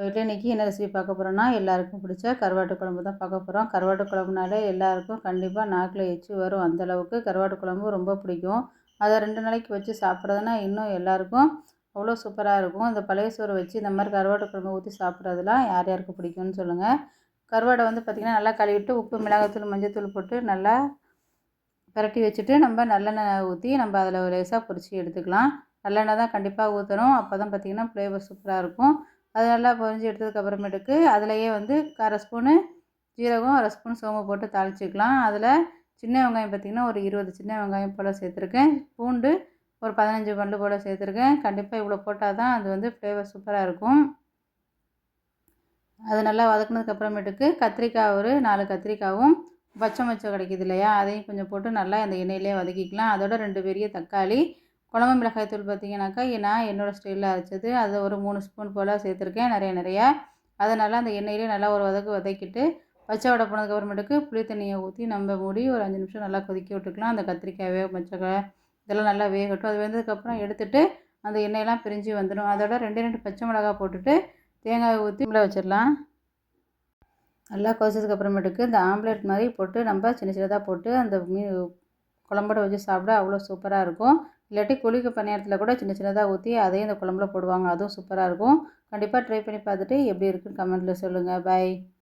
வீட்டில் இன்றைக்கி என்ன ரெசிபி பார்க்க போகிறோன்னா எல்லாருக்கும் பிடிச்ச கருவாட்டு குழம்பு தான் பார்க்க போகிறோம் கருவாட்டு குழம்புனாலே எல்லாருக்கும் கண்டிப்பாக நாக்கில் எச்சு வரும். அந்தளவுக்கு கருவாட்டு குழம்பு ரொம்ப பிடிக்கும். அதை ரெண்டு நாளைக்கு வச்சு சாப்பிட்றதுனா இன்னும் எல்லாருக்கும் அவ்வளோ சூப்பராக இருக்கும். இந்த பழைய சோறு வச்சு இந்த மாதிரி கருவாட்டு குழம்பு ஊற்றி சாப்பிட்றதுலாம் யார் யாருக்கு பிடிக்கும்னு சொல்லுங்கள் கருவாடை வந்து பார்த்திங்கன்னா நல்லா கழுவிட்டு உப்பு மிளகாத்தூள் மஞ்சத்தூள் போட்டு நல்லா பரட்டி வச்சுட்டு நம்ம நல்லெண்ணெய் ஊற்றி நம்ம அதில் லேசாக பொரித்து எடுத்துக்கலாம். நல்லெண்ணெய் தான் கண்டிப்பாக ஊற்றணும் அப்போ தான் பார்த்திங்கன்னா ஃப்ளேவர் சூப்பராக இருக்கும். அது நல்லா பொரிஞ்சு எடுத்ததுக்கப்புறமேட்டுக்கு அதிலையே வந்து அரை ஸ்பூனு ஜீரகம் அரை ஸ்பூன் சோம்பு போட்டு தாளிச்சிக்கலாம். அதில் சின்ன வெங்காயம் பார்த்திங்கன்னா ஒரு இருபது சின்ன வெங்காயம் போல் சேர்த்துருக்கேன். பூண்டு ஒரு பதினஞ்சு பண்டு போல் சேர்த்துருக்கேன். கண்டிப்பாக இவ்வளோ போட்டால் தான் அது வந்து ஃப்ளேவர் சூப்பராக இருக்கும். அது நல்லா வதக்குனதுக்கு அப்புறமேட்டுக்கு கத்திரிக்காய் ஒரு நாலு கத்திரிக்காவும் பச்சை மச்சம் கிடைக்கிது இல்லையா? அதையும் கொஞ்சம் போட்டு நல்லா அந்த எண்ணெயிலே வதக்கிக்கலாம். அதோட ரெண்டு பெரிய தக்காளி குழம்பு மிளகாய் தூள் பார்த்தீங்கன்னாக்கா நான் என்னோடய ஸ்டைலில் அரைச்சது. அதை ஒரு மூணு ஸ்பூன் போல் சேர்த்துருக்கேன் நிறைய நிறையா. அதை நல்லா அந்த எண்ணெயிலே நல்லா ஒரு வதக்கு வதக்கிட்டு பச்சை வடை போனதுக்கப்புறமேட்டுக்கு புளி தண்ணியை ஊற்றி நம்ம மூடி ஒரு அஞ்சு நிமிஷம் நல்லா கொதிக்க விட்டுக்கலாம். அந்த கத்திரிக்காய் மச்சக்காய் இதெல்லாம் நல்லா வேகட்டும். அது வெந்ததுக்கப்புறம் எடுத்துட்டு அந்த எண்ணெயெல்லாம் பிரிஞ்சு வந்துடும். அதோட ரெண்டு ரெண்டு பச்சை மிளகா போட்டுட்டு தேங்காய் ஊற்றி உள்ள வச்சிடலாம். நல்லா கொதிச்சதுக்கு அப்புறமேட்டுக்கு இந்த ஆம்லேட் மாதிரி போட்டு நம்ம சின்ன சின்னதாக போட்டு அந்த மீன் குழம்போட வச்சு சாப்பிட அவ்வளோ சூப்பராக இருக்கும். இல்லாட்டி குளிக்க பணியாரத்தில் கூட சின்ன சின்னதாக ஊற்றி அதையும் இந்த குழம்புல போடுவாங்க. அதுவும் சூப்பராக இருக்கும். கண்டிப்பாக ட்ரை பண்ணி பார்த்துட்டு எப்படி இருக்குன்னு கமெண்ட்டில் சொல்லுங்கள் பாய்